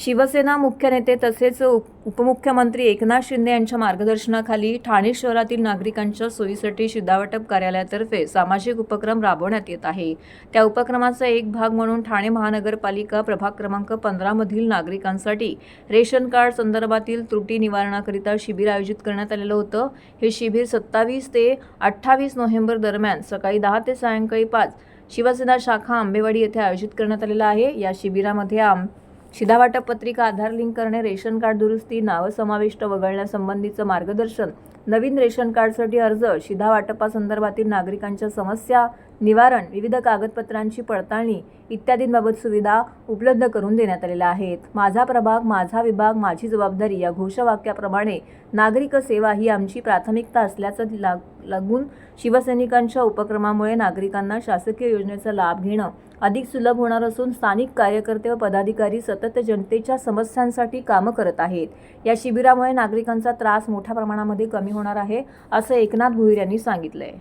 शिवसेना मुख्य नेते तसेच उपमुख्यमंत्री एकनाथ शिंदे यांच्या मार्गदर्शनाखाली ठाणे शहरातील नागरिकांच्या सोयीसाठी शिधावाटप कार्यालयातर्फे सामाजिक उपक्रम राबवण्यात येत आहे. त्या उपक्रमाचा एक भाग म्हणून ठाणे महानगरपालिका प्रभाग क्रमांक पंधरामधील नागरिकांसाठी रेशन कार्ड संदर्भातील त्रुटी निवारणाकरिता शिबिर आयोजित करण्यात आलेलं होतं. हे शिबिर सत्तावीस ते अठ्ठावीस नोव्हेंबर दरम्यान सकाळी दहा ते सायंकाळी पाच शिवसेना शाखा आंबेवाडी येथे आयोजित करण्यात आलेलं आहे. या शिबिरामध्ये आम शिधावाटप पत्रिका आधार लिंक करणे रेशन कार्ड दुरुस्ती नावं समाविष्ट वगळण्यासंबंधीचं मार्गदर्शन नवीन रेशन कार्डसाठी अर्ज शिधावाटपासंदर्भातील नागरिकांच्या समस्या निवारण विविध कागदपत्रांची पडताळणी इत्यादींबाबत सुविधा उपलब्ध करून देण्यात आलेल्या आहेत. माझा प्रभाग माझा विभाग माझी जबाबदारी या घोषवाक्याप्रमाणे नागरिक सेवा ही आमची प्राथमिकता असल्याचं लाग लागून शिवसैनिकांच्या उपक्रमामुळे नागरिकांना शासकीय योजनेचा लाभ घेणं अधिक सुलभ होणार असून स्थानिक कार्यकर्ते व पदाधिकारी सतत जनतेच्या समस्यांसाठी कामं करत आहेत. या शिबिरामुळे नागरिकांचा त्रास मोठ्या प्रमाणामध्ये कमी होणार आहे असं एकनाथ भुईर यांनी सांगितलंय.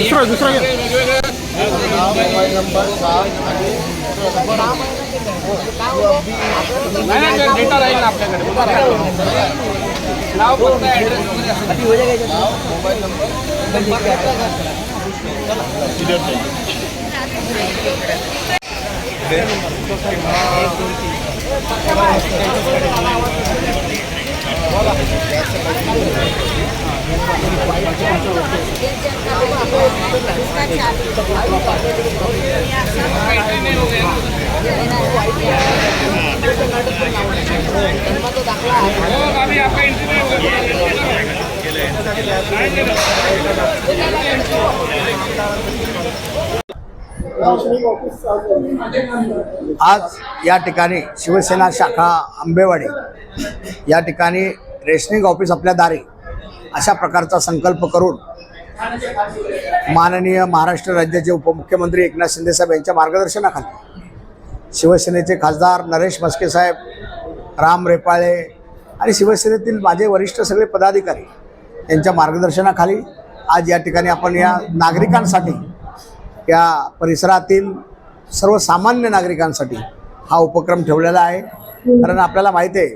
दुसरा दुसरा घ्या डेटा राहील ना आपल्याकडे नाव फक्त ऍड्रेस वगैरे असं. हो, अभी आज या ठिकाणी शिवसेना शाखा आंबेवाडी या ठिकाणी रेशनिंग ऑफिस आपल्या दारी अशा प्रकारचा संकल्प करून माननीय महाराष्ट्र राज्याचे उपमुख्यमंत्री एकनाथ शिंदेसाहेब यांच्या मार्गदर्शनाखाली शिवसेनेचे खासदार नरेश म्हस्के साहेब राम रेपाळे आणि शिवसेनेतील माझे वरिष्ठ सगळे पदाधिकारी यांच्या मार्गदर्शनाखाली आज या ठिकाणी आपण या नागरिकांसाठी या परिसरातील सर्वसामान्य नागरिकांसाठी हा उपक्रम ठेवलेला आहे. कारण आपल्याला माहिती आहे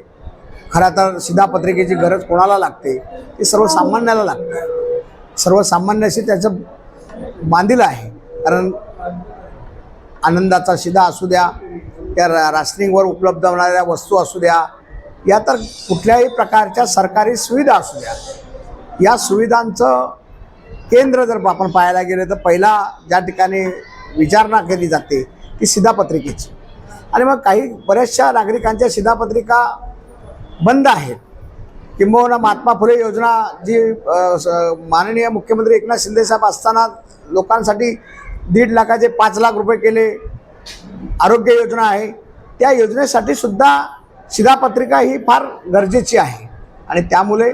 खरं तर शिधापत्रिकेची गरज कोणाला लागते? ती सर्वसामान्याला लागते. सर्वसामान्याशी त्याचं बांधील आहे. कारण आनंदाचा शिधा असू द्या त्या रा राशनिंगवर उपलब्ध होणाऱ्या वस्तू असू द्या या तर कुठल्याही प्रकारच्या सरकारी सुविधा असू द्या. या सुविधांचं केंद्र जर आपण पाहायला गेलं तर पहिला ज्या ठिकाणी विचारणा केली जाते ती शिधापत्रिकेची आणि मग काही बऱ्याचशा नागरिकांच्या शिधापत्रिका बंद आहेत. किंबहुना महात्मा फुले योजना जी स- माननीय मुख्यमंत्री एकनाथ शिंदेसाहेब असताना लोकांसाठी दीड लाखाचे पाच लाख रुपये केले. आरोग्य योजना आहे. त्या योजनेसाठी सुद्धा शिधापत्रिका ही फार गरजेची आहे. आणि त्यामुळे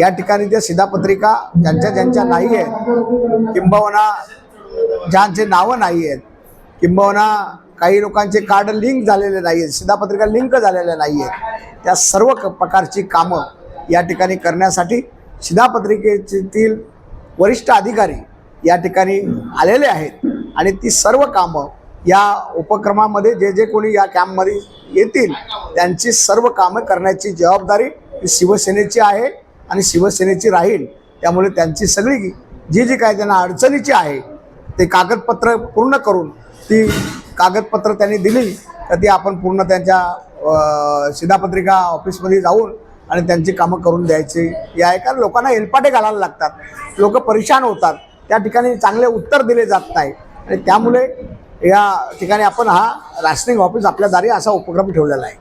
या ठिकाणी त्या शिधापत्रिका ज्यांच्या ज्यांच्या नाही आहेत किंबहुना ज्यांचे नावं नाही आहेत किंबहुना काही लोकांचे कार्ड लिंक झालेले नाही आहेत शिधापत्रिका लिंक झालेल्या नाही आहेत त्या सर्व क- प्रकारची कामं या ठिकाणी करण्यासाठी शिधापत्रिकेतील वरिष्ठ अधिकारी या ठिकाणी आलेले आहेत. आणि ती सर्व कामं या उपक्रमामध्ये जे जे कोणी या कॅम्पमध्ये येतील त्यांची सर्व कामं करण्याची जबाबदारी ही शिवसेनेची आहे आणि शिवसेनेची राहील. त्यामुळे त्यांची सगळी जी जी काय त्यांना अडचणीची आहे ते कागदपत्र पूर्ण करून ती कागदपत्र त्यांनी दिली तर ती आपण पूर्ण त्यांच्या शिधापत्रिका ऑफिसमध्ये जाऊन आणि त्यांची कामं करून द्यायची. या आहे कारण लोकांना हेलपाटे घालायला लागतात. लोक परेशान होतात. त्या ठिकाणी चांगले उत्तर दिले जात नाही. आणि त्यामुळे या ठिकाणी आपण हा राशनिंग ऑफिस आपल्या दारी असा उपक्रम ठेवलेला आहे.